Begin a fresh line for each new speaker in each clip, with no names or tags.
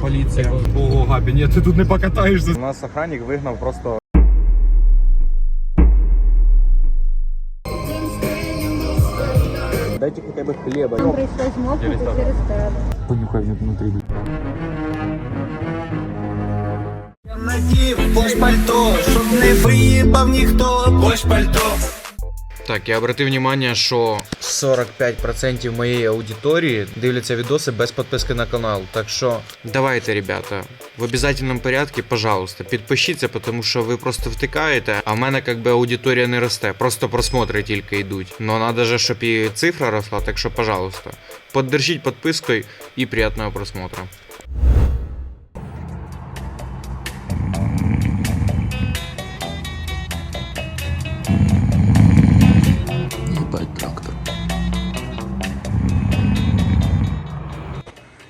Поліція. Ого, Габі, ні, ти тут не покатаєшся.
У нас охранник вигнав просто. Дайте хоча б хліба.
Прийшлось мокнути через тебе.
Понюхай внутрі.
Надів бош пальто, щоб не виїбав ніхто бош пальто.
Так, я обратив внимание, що 45% моєї аудиторії дивляться відоси без підписки на канал. Так що давайте, ребята, в обязательном порядку, пожалуйста, підпишіться, тому що ви просто втикаєте, а в мене как би аудиторія не росте, просто просмотри тільки йдуть. Но надо же, щоб і цифра росла, так що, пожалуйста, поддержіть підпискою і приятного просмотра.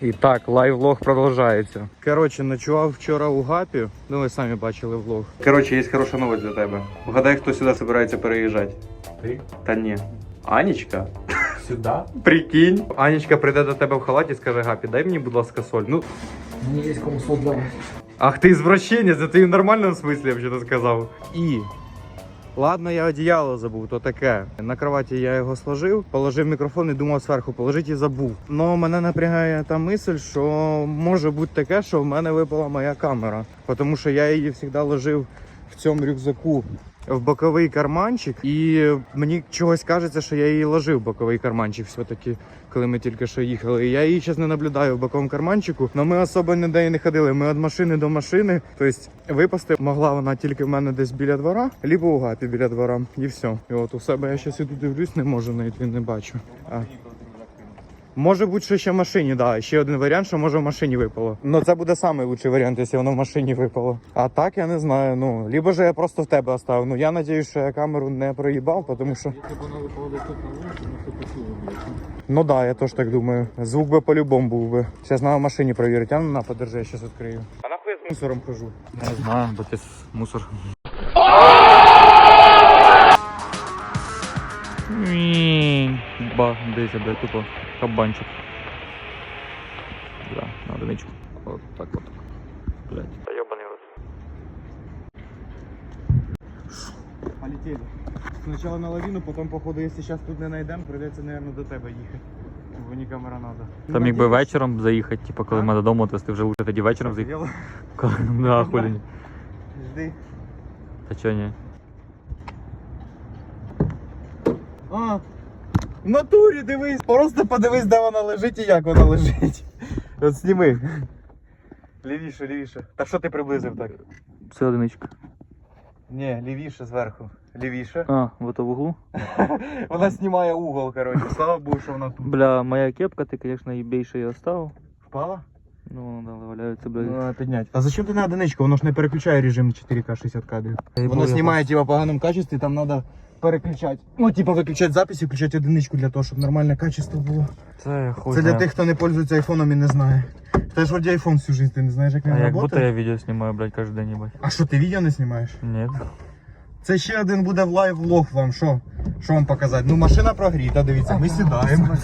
І так, лайв-влог продовжується. Коротше, ночував вчора у Гапі. Ну, ви самі бачили влог. Коротше, є хороша новость для тебе. Вгадай, хто сюди збирається переїжджати.
Ти?
Та ні. Анічка.
Сюди?
Прикинь. Анічка прийде до тебе в халаті і скаже Гапі, дай мені, будь ласка, соль. Ну,
Мені є кому солдати.
ах ти извращенець, це ти в нормальному смислі взагалі сказав. І. Ладно, я одіяло забув, то таке. На кроваті я його сложив, положив мікрофон і думав зверху положити і забув. Но мене напрягає та мисль, що може бути таке, що в мене випала моя камера. Тому що я її завжди ложив в цьому рюкзаку в боковий карманчик, і мені чогось кажеться, що я її ложив в боковий карманчик все-таки, коли ми тільки що їхали. Я її зараз не наблюдаю в боковому карманчику, але ми особо ніде не ходили. Ми від машини до машини. Тобто випасти могла вона тільки в мене десь біля двора, либо у гапі біля двора. І все. І от у себе я зараз іду дивлюсь, не можу знайти, не бачу. А. Може бути, що ще в машині, да. Ще один варіант, що може в машині випало. Ну це буде найкращий варіант, якщо воно в машині випало. А так я не знаю. Ну, либо же я просто в тебе оставив. Ну я надіюсь, що я камеру не проїбав, тому що. Ну да, я теж так думаю. Звук би по-любому був би. Зараз на машині провірити. А ну на, подержи, я зараз відкрию. А нахуй я з мусором хожу?
Не знаю, бо ти мусор. Ба, дивися, бля, тупо кабанчик. Бля, на одиничку. От так от. Блять. Та йобаний рот.
Полетели. Сначала на лавину, потом, походу, если сейчас тут не найдем, придется, наверное, до тебе їхати. Бо мені камера надо.
Там міг би вечором заїхати, типу, коли ми додому, то ти вже лучше тоді вечором. Коли- Да, хулі.
Жди.
Та чого ні?
А, в натурі дивись. Просто подивись, де вона лежить і як вона лежить. От сніми. Лівіше, лівіше. Та що ти приблизив так?
Це одиничка.
Ні, лівіше зверху. Лівіше.
А, в ото в углу.
Вона знімає угол, коротше. Слава Богу, що вона тут.
Бля, моя кепка, ти, звісно, її більше її оставив.
Впала?
Ну, воно да, валяється, бля.
Ну, підняти. А зачем ти на одиничку? Воно ж не переключає режим на 4К 60 кадрів. Воно знімає типа в поганому качестві, там треба переключати. Ну, типа виключати запис і включати одиничку для того, щоб нормальне качество було.
Це хуй.
Це для
знає.
тих, хто не пользується айфоном і не знає. Ти ж вроді айфон всю життя, ти не знаєш, як він
А як будто я відео знімаю, блядь, кожен день, їбать.
А що, ти відео не знімаєш?
Ні.
Це ще один буде лайв-влог вам. Що? Що вам показати? Ну, машина прогріта, дивіться, ми сідаємо.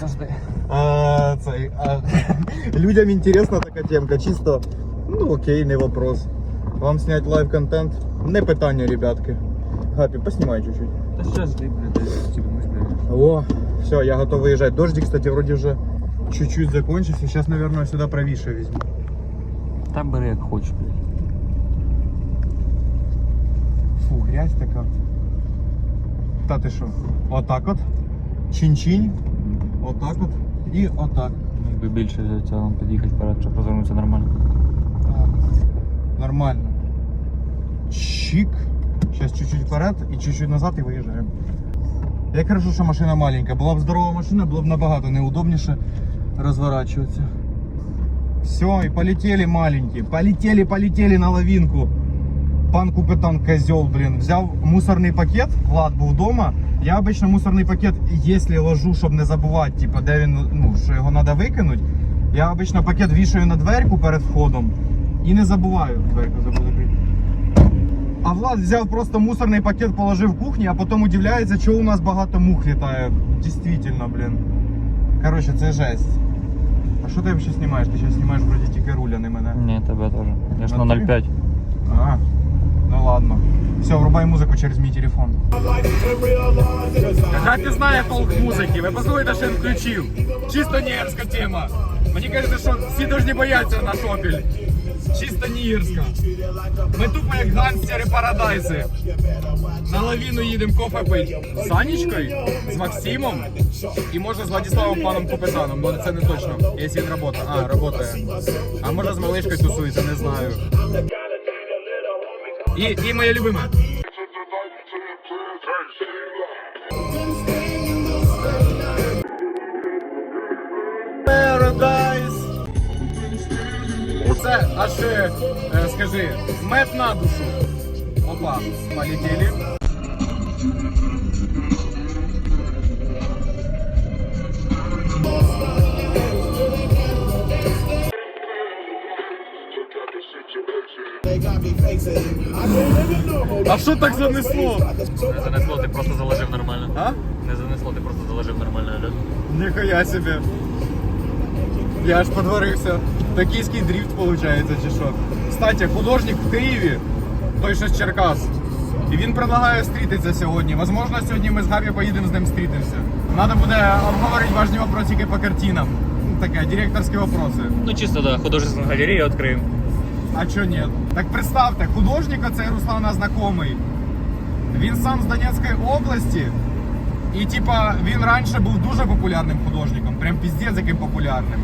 А, цей, а, людям інтересна така темка, чисто, ну окей, не вопрос. Вам снять лайв контент, не питання, ребятки. Гапі, поснімай чуть-чуть.
Та зараз жди, блядь, тебе мысли.
О, все, я готов выезжать. Дождик, кстати, вроде уже чуть-чуть закончился. Сейчас, наверное, сюда правіше візьму.
Та бери як хочеш, блядь.
Фу, грязь така. Та ти що? Отак от. Чин-чинь. Отак от. І отак.
Якби більше взяти, цього під'їхати вперед, щоб розвернутися нормально.
Так. Нормально. Чик. Сейчас чуть-чуть вперед и чуть-чуть назад и выезжаем. Я хорошо, що машина маленька. Була б здорова машина, було б набагато неудобніше розворачуватися. Все, и полетели маленькие. Полетели, полетели на лавинку. Пан капитан козел, блин, взяв мусорний пакет, Влад був вдома. Я обично мусорний пакет, якщо ложу, щоб не забувати, типу, де він, ну, що його треба викинути. Я обично пакет вішаю на дверку перед входом і не забуваю. Дверку забуду. А Влад взяв просто мусорний пакет, положив в кухні, а потім удивляється, чого у нас багато мух літає. Дійсно, блін. Коротше, це жесть.
А що ти взагалі знімаєш? Ти зараз знімаєш вроді тільки руль, а не мене.
Ні, тебе теж. Я ж
На
на
тобі?
0,5.
А, ну ладно. Все, врубай музику через мій телефон.
Гапі знає толк музики. Ви послухайте, що він включив. Чисто нігерська тема. Мені кажеться, що всі повинні боятися на шопіль. Чисто нігерська. Ми тупо як гангстери парадайзи. На лавіну їдемо кофе пить. З Санечкою, з Максимом і може з Владиславом паном Купезаном, але це не точно. Якщо він робота. А, працює. А може з малишкою тусується, не знаю. І, і моя любима. Оце аж, скажи, мед на душу. Опа, полетели. А що так занесло?
Не занесло, ти просто заложив нормально.
А?
Не занесло, ти просто заложив нормально.
Ніхуя себе. Я аж подварився. Токійський дріфт виходить, чи що. Кстати, художник в Києві, той що з Черкас. І він предлагає зустрітися сьогодні. Возможно, сьогодні ми з Габі поїдемо з ним зустрітимося. Надо буде обговорити важні вопросики по картинам. Ну, Таке, директорські вопроси.
Ну чисто, да, художественную галерею откроем.
А чо ні? Так представте, художник оцей Руслана знайомий. Він сам з Донецької області. І типа він раніше був дуже популярним художником, прям піздець яким популярним.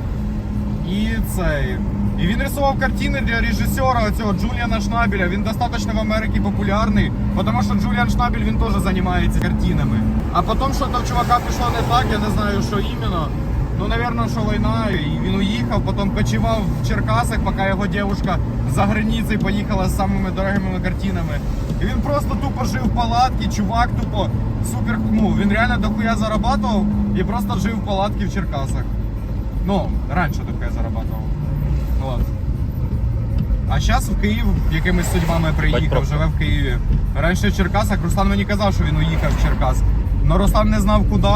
І цей. І він рисував картини для режисера цього Джуліана Шнабеля. Він достатньо в Америці популярний, тому що Джуліан Шнабель він теж займається картинами. А потім що там чувака пішло не так, я не знаю, що іменно. Ну, напевно, що війна, і він уїхав, потім кочував в Черкасах, поки його дівчинка за границею поїхала з самими дорогими картинами. І він просто тупо жив в палатці, чувак тупо супер. Ну, він реально дохуя зарабатував і просто жив в палатці в Черкасах. Ну, раніше дохуя зарабатував. Ну, ладно. А зараз в Київ якимись судьбами приїхав, живе в Києві. Раніше в Черкасах Руслан мені казав, що він уїхав в Черкас. Но Руслан не знав куди.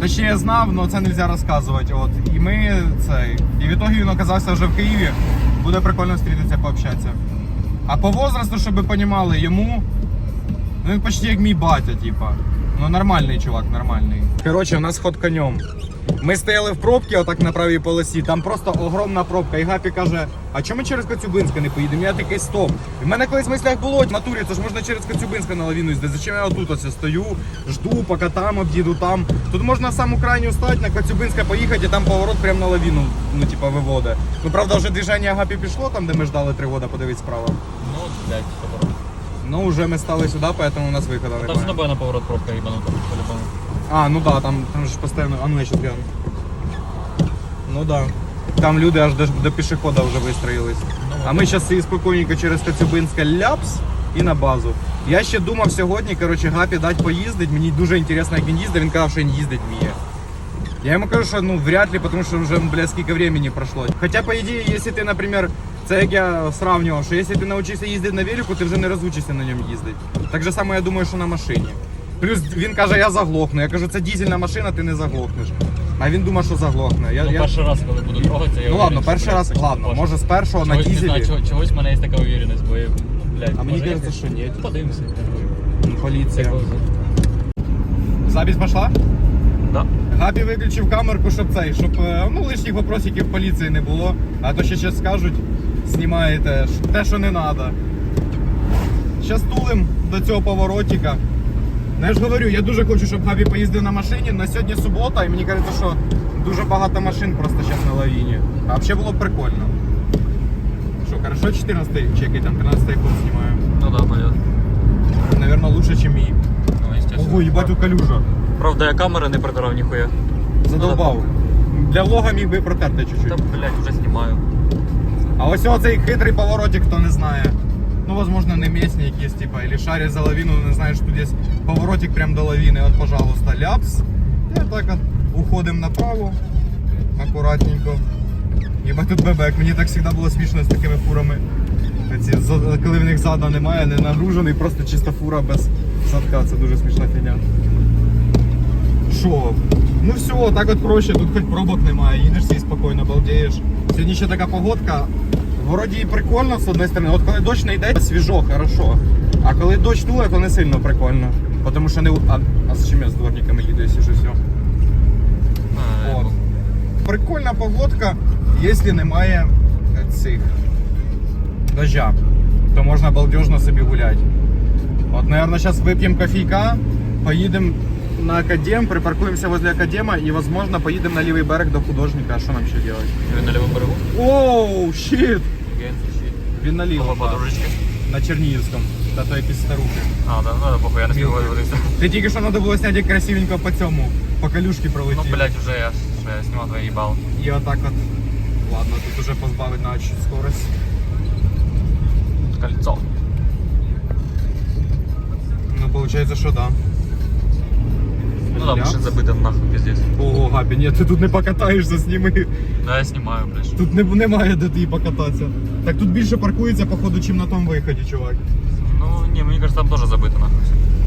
Точніше, я знав, але це не можна розказувати. От. І ми цей. І в ітогі він оказався вже в Києві. Буде прикольно зустрітися, пообщатися. А по возрасту, щоб ви розуміли, йому. Ну він почти як мій батя, типа. Ну нормальний чувак, нормальний. Коротше, у нас ход конем. Ми стояли в пробці, отак на правій полосі, там просто огромна пробка. І Гапі каже, а чому ми через Коцюбинська не поїдемо? Я такий стоп. І в мене колись в мислях було, в натурі, це ж можна через Коцюбинська на лавіну їздити. Зачем я отут ось стою, жду, поки там об'їду там. Тут можна саму крайню стати, на Коцюбинська поїхати, і там поворот прямо на лавіну, ну типа виводе. Ну правда, вже движення Гапі пішло, там де ми ждали три роки, подивись справа.
Ну, блядь, поворот.
Ну вже ми стали сюди, поэтому у нас виходу
Там з
немає.
на поворот пробка ебанута, по-любому.
А, ну да, там, там же постійно. А ну я ще гляну. Ну да. Там люди аж до, до пішохода вже вистроїлись. А ми зараз і спокійненько через Коцюбинська ляпс і на базу. Я ще думав сьогодні, коротше, Гапі дати поїздить. Мені дуже інтересно, як він їздить. Він казав, що він їздить вміє. Я йому кажу, що ну вряд ли, тому що вже, бля, скільки времени пройшло. Хоча, по ідеї, якщо ти, наприклад, це як я сравнював, що якщо ти навчишся їздити на велику, ти вже не розучишся на ньому їздити. Так же само я думаю, що на машині. Плюс він каже, я заглохну. Я кажу, це дізельна машина, ти не заглохнеш. А він думає, що заглохне. Я,
Ну,
я...
перший раз, коли буду трогатися, я
Ну ладно, перший раз, ладно, може з першого на
Чогось, не знаю, чого- чогось в мене є така уверенность, бо я, блядь,
А мені кажеться, що ні.
Подивимося.
Поліція. Запись пішла?
Да.
Габі виключив камерку, щоб цей, щоб е, ну, лишніх вопросиків в поліції не було. А то ще щось скажуть, знімаєте те, що не треба. Зараз тулим до цього поворотика. Ну я ж говорю, я дуже хочу, щоб Габі поїздив на машині. На сьогодні субота, і мені кажеться, що дуже багато машин просто зараз на лавіні. А взагалі було б прикольно. Що, хорошо 14 чи який там 13 iPhone знімаю?
Ну да, понятно.
Наверное, лучше, ніж мій.
Ну, естественно.
Ого, їбать тут калюжа.
Правда, я камери не прибирав ніхуя.
Задовбав. Для влога міг би протерти чуть-чуть.
Та, блядь, вже знімаю.
А ось оцей хитрий поворотик, хто не знає. Ну, возможно, не місні якісь, типа, или шарять за лавину, не знаєш, тут є поворотик прям до лавини. От, пожалуйста, ляпс. І так от уходимо направо. Акуратненько. Єба тут бебек. Мені так завжди було смішно з такими фурами. Ці, коли в них зада немає, не нагружений, просто чиста фура без задка. Це дуже смішна фігня.
Що? Ну все, так от проще, тут хоч пробок немає, їдеш собі спокійно, балдієш. Сьогодні ще така погодка. Вроді і прикольно з однієї сторони. От коли дощ не йде, свіжо, хорошо. А коли дощ туле, то не сильно прикольно. Тому що не. А, а з чим я з дворниками їду, якщо що все? От. Прикольна погодка, якщо немає цих дождя, то можна балдежно собі гуляти. От, наверное, зараз вип'ємо кофійка, поїдемо на Академ, припаркуємося возле Академа і, возможно, поїдемо на лівий берег до художника. А що нам ще?
Він на лівому берегу.
Оу, щит! Він наліво. На Чернігівському. Та то якісь старухи.
А, да, ну, да, похуй, я не співаю водитися.
Ти тільки що треба було зняти красивенько по цьому, по калюшки
Ну,
пролетіти.
блядь, уже я, я знімав твоє їбало.
І отак от. Ладно, тут уже позбавить на чуть скорость.
Кольцо.
Ну, получается, що да.
Там
Я?
машин забито нахуй пиздец.
Ого, Габі, ні, ти тут не покатаєшся, сніми.
Да, я знімаю, блядь.
Тут не, немає де ти покататися. Так тут більше паркується, походу, чим на тому виході, чувак.
Ну, ні, мені кажется, там теж забито нахуй.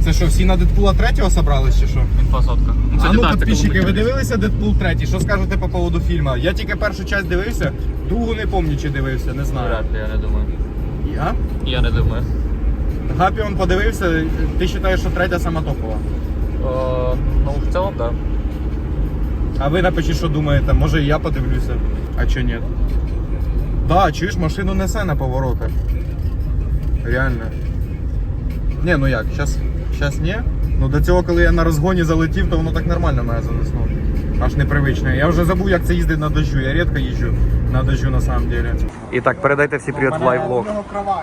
Це що, всі на Дедпула 3 собрались чи що?
Інфосотка. Ну,
А
кстати,
ну,
так,
підписчики, ви дивилися Дедпул 3? Що скажете по поводу фільму? Я тільки першу часть дивився, другу не пам'ятаю, чи дивився, не знаю.
Вряд ли, я не думаю.
А?
Я не думаю.
Гапі он подивився, ти вважаєш, що третя сама топова.
О, ну, в цілому, да.
А ви напишіть, що думаєте, може і я подивлюся. А чи ні? Да, чуєш, машину несе на поворотах. Реально. Не, ну як, щас, щас ні. Ну до цього, коли я на розгоні залетів, то воно так нормально мене занесло. Аж непривично. Я вже забув, як це їздить на дождю. Я рідко їжджу на дождю на самом деле.
І так, передайте всі привіт в лайвлог.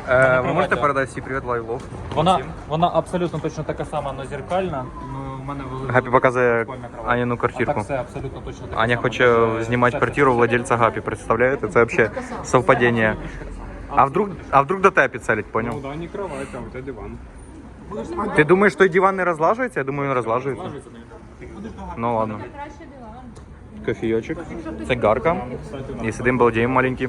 Е, ви можете передати всі привіт в лайвлог?
Вона, вона абсолютно точно така сама, але зеркальна. Ну, в мене велика.
Гапі показує
прикольна кровать.
Аніну
А
квартирку.
так все абсолютно точно таке
Аня
саме.
хоче знімати
все
квартиру
це-
владельця Гапі, представляєте? Це взагалі совпадіння. А вдруг, а вдруг до тебе підселять, поняв?
да, не кровать, а у тебе диван.
Ти думаєш, той диван не розлажується? Я думаю, він розлажується. Ну ладно.
Краще диван.
Кофійочок. Це гарка. І сидим балдіємо маленький.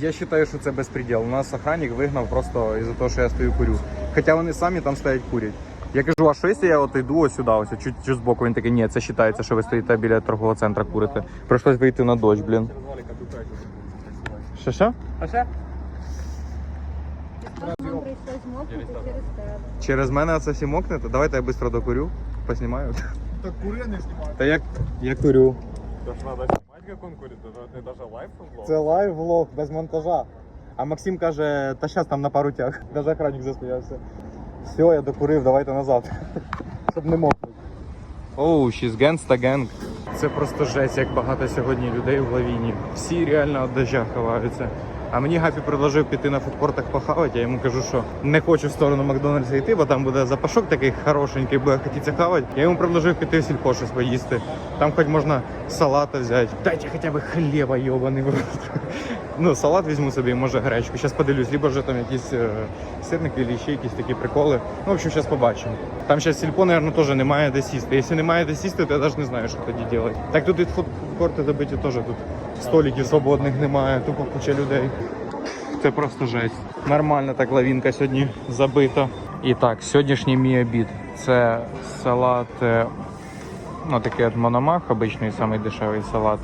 Я вважаю, що це безпреділ. У нас охранник вигнав просто із-за того, що я стою курю. Хоча вони самі там стоять курять. Я кажу, а що якщо я от йду ось сюди, ось чуть, чуть збоку, він такий, ні, це вважається, що ви стоїте біля торгового центру курите. Прийшлось вийти на дощ, блін. Що що?
Вам прийшлось мокнути через тебе.
Через мене це всі мокнете? Давайте я швидко докурю, поснімаю.
Так кури не знімають.
Та як я курю.
Тож треба знімати, як він курить, це не навіть лайф влог.
Це лайв влог без монтажа. А Максим каже, та зараз там на пару тяг. Даже охранник засміявся. Все, я докурив, давайте назад. Щоб не мокнути. Оу, she's gangsta gang. Це просто жесть, як багато сьогодні людей в лавіні. Всі реально від дождя ховаються. А мені Гапі предложив піти на фудкортах похавати. Я йому кажу, що не хочу в сторону Макдональдса йти, бо там буде запашок такий хорошенький, буде хотіться хавати. Я йому предложив піти в сільпо щось поїсти. Там хоч можна салата взяти. Дайте хоча б хліба, йобаний. Ну, салат візьму собі, може гречку. Зараз подивлюсь, либо вже там якісь е, сирники, або ще якісь такі приколи. Ну, в общем, зараз побачимо. Там зараз сільпо, мабуть, теж немає де сісти. Якщо немає де сісти, то я навіть не знаю, що тоді робити. Так тут і фудкорти забиті теж тут столиків свободних немає, тупо куча людей. Це просто жесть. Нормально так лавінка сьогодні забита. І так, сьогоднішній мій обід це салат, е, ну такий от мономах, обичний самий дешевий салат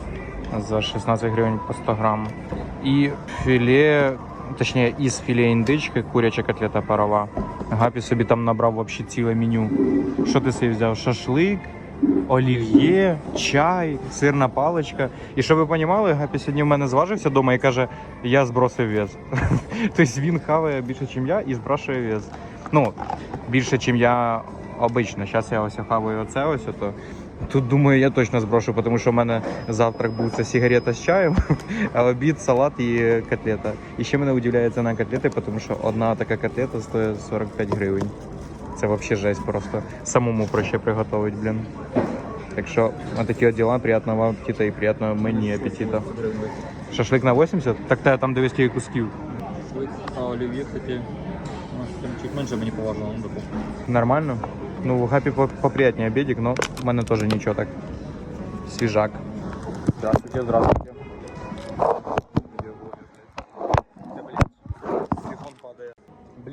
за 16 гривень по 100 грам. І філе, точніше, із філе індички, куряча котлета парова. Гапі собі там набрав вообще ціле меню. Що ти собі взяв? Шашлик, олів'є, чай, сирна паличка. І щоб ви розуміли, Гапі сьогодні в мене зважився вдома і каже, я збросив вес. тобто він хаває більше, ніж я, і збрашує вес. Ну, більше, ніж я обично. Зараз я ось хаваю оце ось. То Тут думаю, я точно зброшу, тому що в мене завтрак був це сигарета з чаєм, а обід, салат і котлета. І ще мене удивляє ціна котлети, тому що одна така котлета стоїть 45 гривень. Це взагалі жесть просто. Самому проще приготувати, блін. Так що, отакі от діла, приятного вам апетита і приятного мені апетита. Шашлик на 80? Так те там дивись скільки кусків.
А олів'є, кстати, ну, там чуть менше мені поважно, ну, допустим.
Нормально? Ну, в Гапі по- поприятнее обедик, но в мене теж нічого так. Свіжак. Здравствуйте, здравствуйте.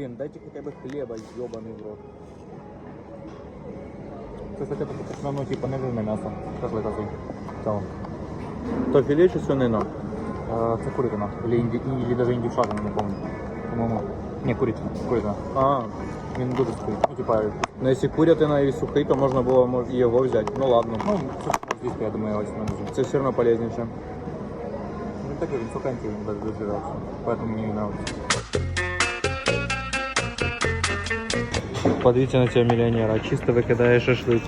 Блин, дайте хотя бы хлеба, ебаный в рот.
Це, кстати, основно, типу, не винне м'ясо. Шашлика цей. Цього. То філе чи свинина? Е, Це курятина. Или, інді, или даже індівшата, не пам'ятаю. По-моєму. Ні, курятина. Курятина. А, він дуже сухий. Ну, типа, ну, якщо курятина і сухий, то можна було мож, і його взяти. Ну ладно. Ну, це звісно, я думаю, ось мене. Це все одно полезніше. Ну, такий, він сухенький, він даже дожирався. Поэтому мені не нравится.
Подивіться на цього мільйонера, чисто викидає шашлик.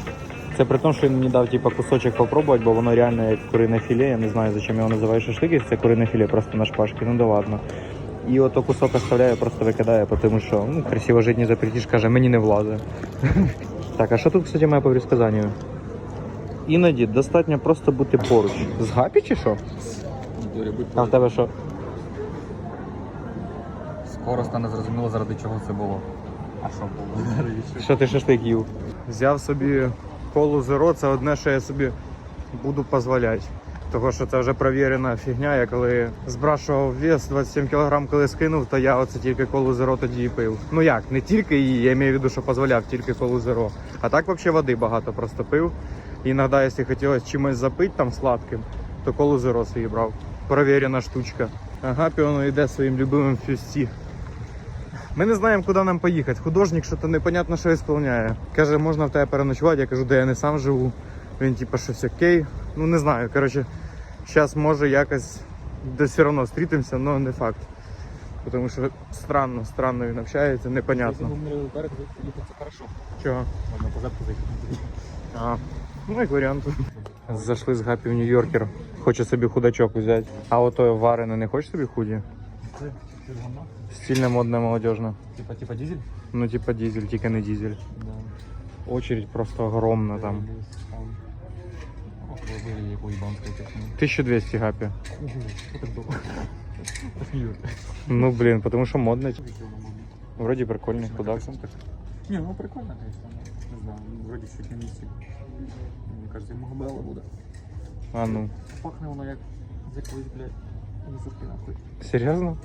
Це при тому, що він мені дав типу, кусочок попробувати, бо воно реально як курине філе. Я не знаю, зачем його називають шашлик, якщо це курине філе просто на шпажці, ну да ладно. І ото кусок оставляю, просто викидаю, тому що ну, красиво жити не запретиш, каже, мені не влазить. Так, а що тут, кстати, моє по предсказанню? Іноді достатньо просто бути поруч. З гапі чи що? А в тебе що?
Скоро стане зрозуміло, заради чого це було. А що було?
Що ти шашлик їв? Взяв собі колу зеро, це одне, що я собі буду дозволяти. Того, що це вже провірена фігня. Я коли збрашував вес 27 кг, коли скинув, то я оце тільки колу зеро тоді і пив. Ну як, не тільки її, я маю в виду, що дозволяв тільки колу зеро. А так взагалі води багато просто пив. І іноді, якщо хотілося чимось запити там сладким, то колу зеро собі брав. Провірена штучка. Ага, піоно йде своїм любимим фюсті. Ми не знаємо, куди нам поїхати. Художник що-то непонятно, що ісполняє. Каже, можна в тебе переночувати. Я кажу, де я не сам живу. Він типу щось окей. Ну не знаю. Коротше, зараз може якось десь все одно зустрітимося, але не факт. Тому що странно, странно він общається, непонятно. Чого? А, ну як варіант. Зайшли з гапі в Нью-Йоркер. Хочу собі худачок взяти. А ото варене не хочеш собі худі? Стильно, модно, молодежно.
Типа, типа дизель?
Ну, типа дизель, тільки не дизель.
Да.
Очередь просто огромна там.
Ох, ви были як уїбанська техніка.
1200 гапі.
Що так довго? Посмію.
Ну, блин, потому что модно. Вроде прикольный худак.
Ні, ну прикольно, конечно. Не знаю, вроді ще на місці. Мені кажется, йому габела буде.
А ну,
Пахне воно як з якоїсь, блядь, Мусорки нахуй.
серьезно?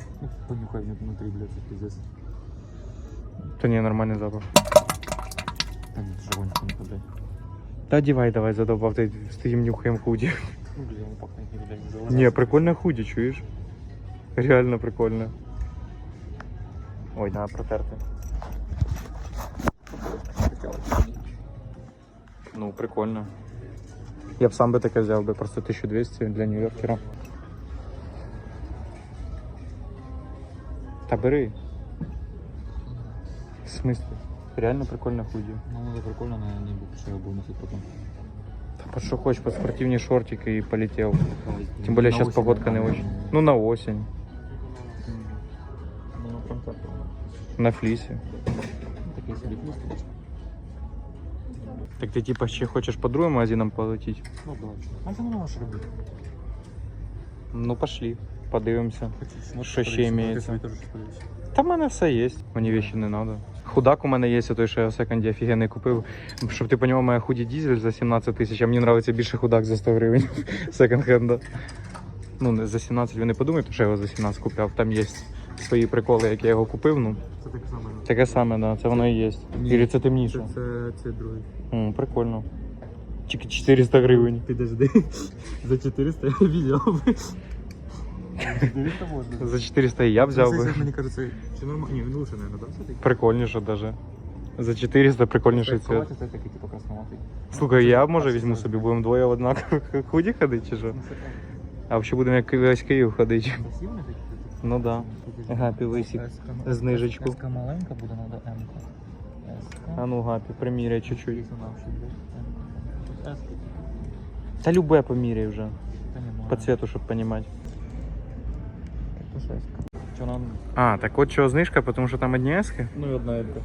Понюхай внутрі, блядь, це пиздец.
То не, нормальный запах.
Та ні, живонько не блядь.
Да одевай давай, задолбав, ты стоим нюхаем худи.
Ну, блядь, воно пахне, як, блядь, зелена.
Не, прикольно худи, чуешь? Реально прикольно. Ой, надо протерти. Ну, прикольно. Я б сам би таке взяв би, просто 1200 для Нью-Йоркера. Та бери. В смысле? Реально прикольно худі.
Ну, може прикольно, але не буду, що я буду носити потім.
Та под що хочеш, под спортивні шортики і полетів. Тем более сейчас погодка не очень. Ну, на осень.
Ну, прям так.
На флісі.
Такий собі плюс, конечно.
Так ти типа ще хочеш по другим магазинам полетіти?
Ну, да. А це не можеш робити.
Ну пошли, Подивимося. Що ще імеється? Та в мене все є. Мені вещи не треба. Худак у мене є, той, що я в секонді офігенний купив. Щоб ти понімав, моя худі дізель за 17 тисяч, а мені подобається більше худак за 100 гривень секонд-хенда. Ну, за 17 ви не подумайте, що я його за 17 купляв. Там є свої приколи, як я його купив. Ну,
Це таке саме.
таке саме, да, це воно і є. Ілі це темніше.
Це, це другий.
М, прикольно. Тільки 400 гривень.
Підожди. За 400 я видел. 400 можна.
За 400 і я взяв би.
Мені кажется, чи нормально. Ні, він лучше, наверное, да, все-таки?
Прикольніше даже. За 400 прикольніший цвет.
Це такий, типу, красноватий.
Слухай, я може візьму собі, будемо двоє в однакових худі ходити чи що?
Ну, це так.
А взагалі будемо як весь Київ ходити. Ну да. Гапі висік. Знижечку.
Еска маленька буде, надо М-ка.
А ну гапі, приміряй чуть-чуть. Та любе поміряй вже. По цвету, щоб розуміти.
Еска. Чи.
А, так от чого знижка, тому що там одні ески.
Ну і одна М-ка.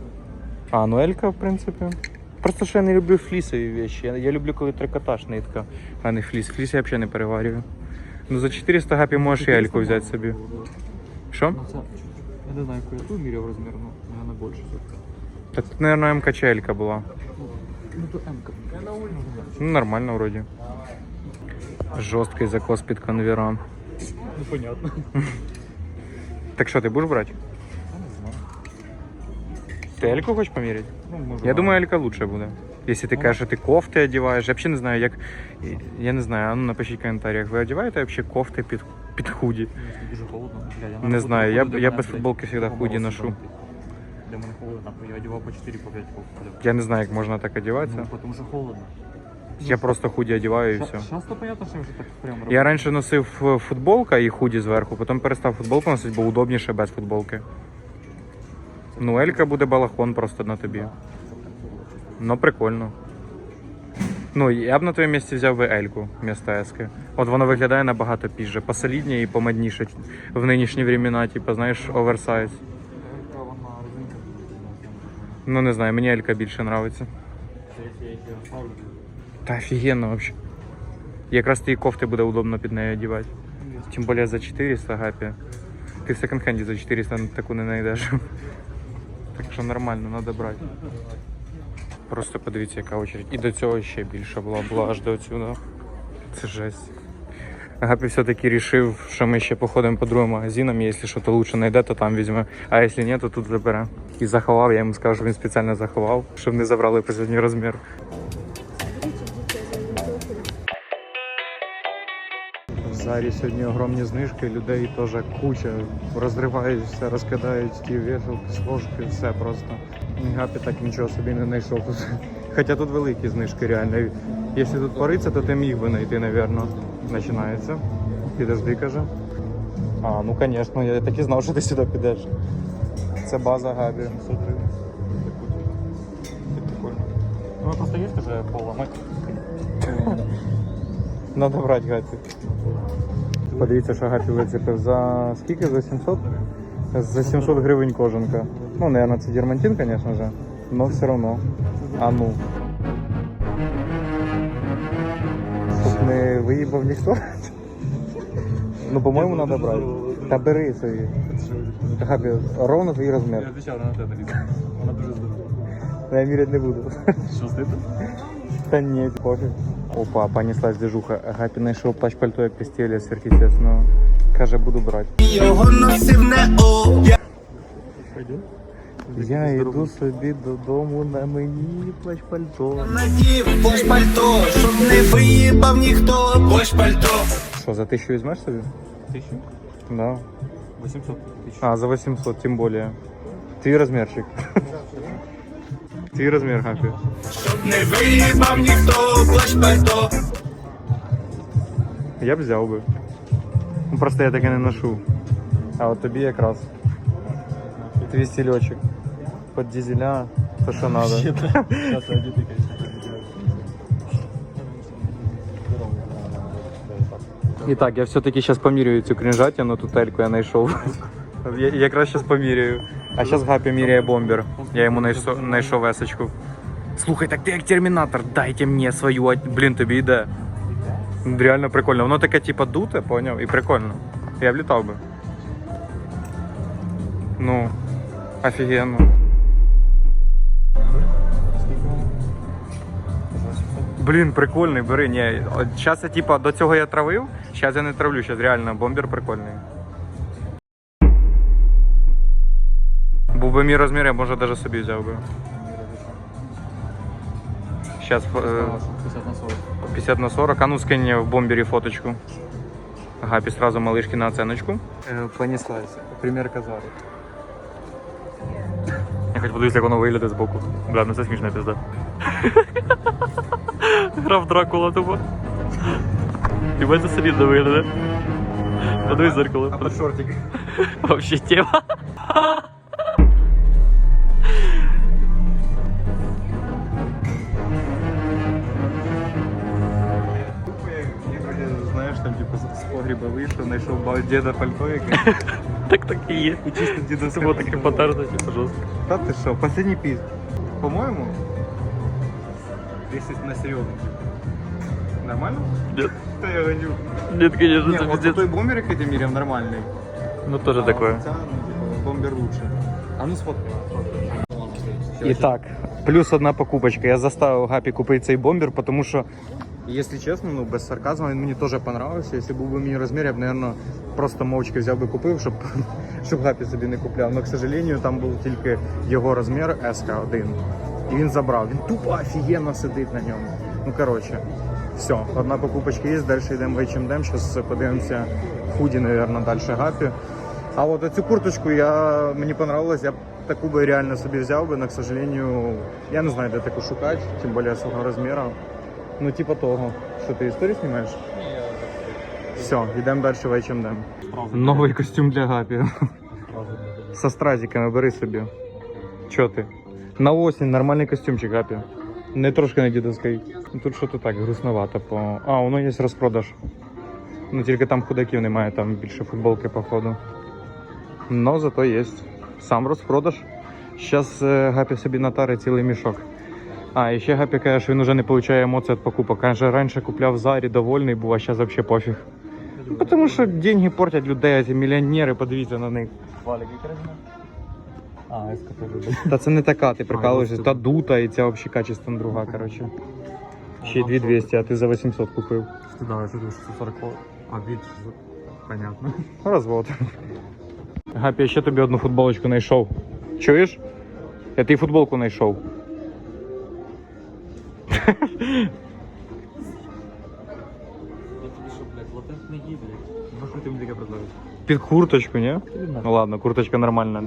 А, ну Елька, в принципі. Просто що я не люблю флісові речі. Я, я люблю, коли трикотаж нитка, а не фліс. Фліс я взагалі не переварюю. Ну за 400 гапі можеш і Ельку взяти собі. Що?
Ну це... Я не знаю, яку я тут міряв розмір, ну, наверное, більше.
Та тут, мабуть, МК чи Елька була.
Ну то М-ка.
Ну, нормально вроде. Жорсткий закос під конвера.
Ну понятно.
Так що, ти будеш брати?
Я не знаю.
Ти Ельку хочеш поміряти?
Ну, може,
Я думаю, Елька лучше буде. Якщо ти кажеш, що ти кофти одягаєш, я взагалі не знаю, як. Я не знаю, а ну напишіть в коментарях, ви одягаєте взагалі кофти під, під худі?
Дуже холодно. Бля, я на
Не
роботу
знаю, я,
приходжу,
я
до
без
мене,
футболки завжди худі ношу.
розібрана. Для мене холодно, я одягав по 4 по 5 кофт.
Я не знаю, як можна так одягатися.
Ну, потому що холодно.
Я просто худі одягаю і все.
Зараз то понятно, що вже так прям
Я раніше носив е, футболка і худі зверху, потім перестав футболку носити, бо удобніше без футболки. Ну, Елька буде балахон просто на тобі. Ну, прикольно. Ну, я б на твоєму місці взяв би Ельку вмісто Ески. От воно виглядає набагато пізже, посолідніше і помадніше в нинішні времена, типу, знаєш, оверсайз. Ну, не знаю, мені Елька більше подобається. Та офігенно вообще. Якраз ті кофти буде удобно під нею одягати. Тим більше за 400 гапі. Ти в секонд-хенді за 400 таку не знайдеш. Так що нормально, треба брати. Просто подивіться, яка очередь. І до цього ще більше була, була аж до сюди. Це жесть. Гапі все-таки рішив, що ми ще походимо по другим магазинам, і якщо щось лучше знайде, то там візьме. А якщо ні, то тут забере. І заховав, я йому сказав, що він спеціально заховав, щоб не забрали последній розмір. В Зарі сьогодні огромні знижки, людей теж куча. Розривають все, розкидають ті вішалки, сложки, все просто. Гапі так нічого собі не знайшов. Хоча тут великі знижки реально. Якщо тут пориться, то ти міг би знайти, напевно. Починається. Підожди, каже. А, ну звісно, я так і знав, що ти сюди підеш. Це база Габі.
700 гривень. Ну, просто є, вже поламати.
Надо брати Гапі. Подивіться, що Гапі вицепив за скільки? За 700? За 700 гривень кожанка. Ну, наверное, це дермантин, звісно же, но все равно. А ну. Щоб не виїбав ніхто. Ну, по-моєму, треба брати. Та бери собі. Гапі, ровно твій розмір.
відповідав на те, Вона дуже здорова.
Ну, Я міряти не буду.
Що стити?
Та ні, пофіг. Опа, понеслась движуха. Гапі знайшов плащ пальто, як пістелі сверхъестественно. Каже, буду брати.
Його носив не о. Я
йду собі додому, на мені плащ пальто.
надів пош пальто, щоб не виїбав ніхто. Пош пальто.
Що, за тисячу візьмеш собі?
Тисячу?
Да.
800 тисяч.
А, за 800, тим более. Твій розмірчик. Твій розмір, Гапі.
Щоб не виїбав ніхто. Пош пальто.
Я б взяв би. Ну, Просто я таке не ношу. А от тобі якраз. Твій стільочок. Под дизеля, то що надо.
Зараз одіти, звісно.
І так, я все-таки зараз поміряю цю крінжатину, ту тельку я знайшов. Я якраз зараз поміряю. А зараз Гапі міряє бомбер. Я йому знайшов, весочку. Слухай, так ти як термінатор, дайте мені свою, блін, тобі йде. Реально прикольно. Воно таке типа дуте, поняв? І прикольно. Я б літав би. Ну, офігенно. Блін, прикольний, бери. Ні, зараз я типа до цього я травив, зараз я не травлю, зараз реально бомбер прикольний. Був би мій розмір, я може навіть собі взяв би. Зараз
50 на 40.
50 на 40, а ну скинь в бомбері фоточку. Гапі сразу малышки на оценочку. Понеслась. Примерка Зари. Я хоч подивлюсь, як воно виглядає з боку. Бля, ну це смішна пізда. Грав Дракула тупо. І це солідно виглядає. Подивись зеркало.
А шортик.
Вообще тема. Погріба вийшов, знайшов діда пальто яке. Так так і є. І чисто діда Це було таке потарно, типу, жорстко. Та ти що, последній піс. По-моєму, десь на серйозно. Нормально?
Нет.
Та я гоню.
Нет, конечно,
Ні,
це
от
пиздец.
той бомбер, який ти міряв, нормальний.
Ну, тоже
А
такое.
Ну, бомбер лучше. А ну сфоткай. І так, плюс одна покупочка. Я заставив Гапі купити цей бомбер, тому що, якщо чесно, ну без сарказму, він мені теж понравився. Якщо був би мій розмір, я б, мабуть, просто мовчки взяв би купив, щоб, щоб Гапі собі не купляв. Но, к сожалению, там був тільки його розмір SK1. І він забрав. Він тупо офігенно сидить на ньому. Ну коротше, все, одна покупочка є, далі йдемо в H&M, зараз подивимося худі, мабуть, далі гапі. А от оцю курточку я, мені понравилось, я б таку би реально собі взяв би, но, к сожалению, я не знаю, де таку шукати, тим більше свого розміру. Ну, типа того. Що ти історію знімаєш? Все, йдемо далі в H&M. Новий костюм для гапі. Со стразиками бери собі. Чо ти? На осінь нормальний костюмчик гапі. Не трошки не дідовський. Ну, Тут що то так, грустновато. По... А, воно є розпродаж. Ну тільки там худаків немає, там більше футболки, походу. Но зато є. Сам розпродаж. Зараз Гапі собі натари цілий мішок. А, і ще Гапі каже, що він вже не отримує емоцій від покупок. Каже, раніше купляв в Зарі, довольний був, а зараз взагалі пофіг. Ну, тому що деньги портять людей, ці мільйонери, подивіться на них.
Резина? А, СКТ.
Та це не така, ти прикалуєшся. Та дута і ця взагалі качественно друга, коротше. Ще й 2200, а ти за 800 купив.
Ти давай, що ти 140. А, 600. Понятно.
Розвод. Гапі, я ще тобі одну футболочку знайшов. Чуєш? Я тобі футболку знайшов. Під курточку, ні? Ну ладно, курточка нормальна.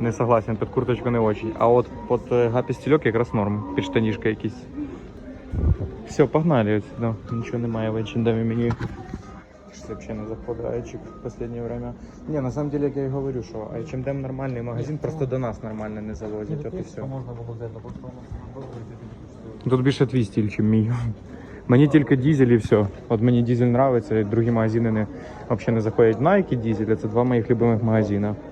Не согласен, під курточку не очень. А от під е, гапі стільок якраз норм. Під штанішка якісь. Все, погнали отсюда. Нічого немає в H&M мені. Це взагалі не заходить в останнє время. Не, на самом деле, я і говорю, що H&M нормальний магазин, просто до нас нормально не завозять, от і все.
Можна було взяти, бо що воно
Тут більше твій стіль, ніж мій. Мені тільки дізель і все. От мені дізель і другі магазини не, взагалі не заходять. Nike, дізель, це два моїх любимих магазини.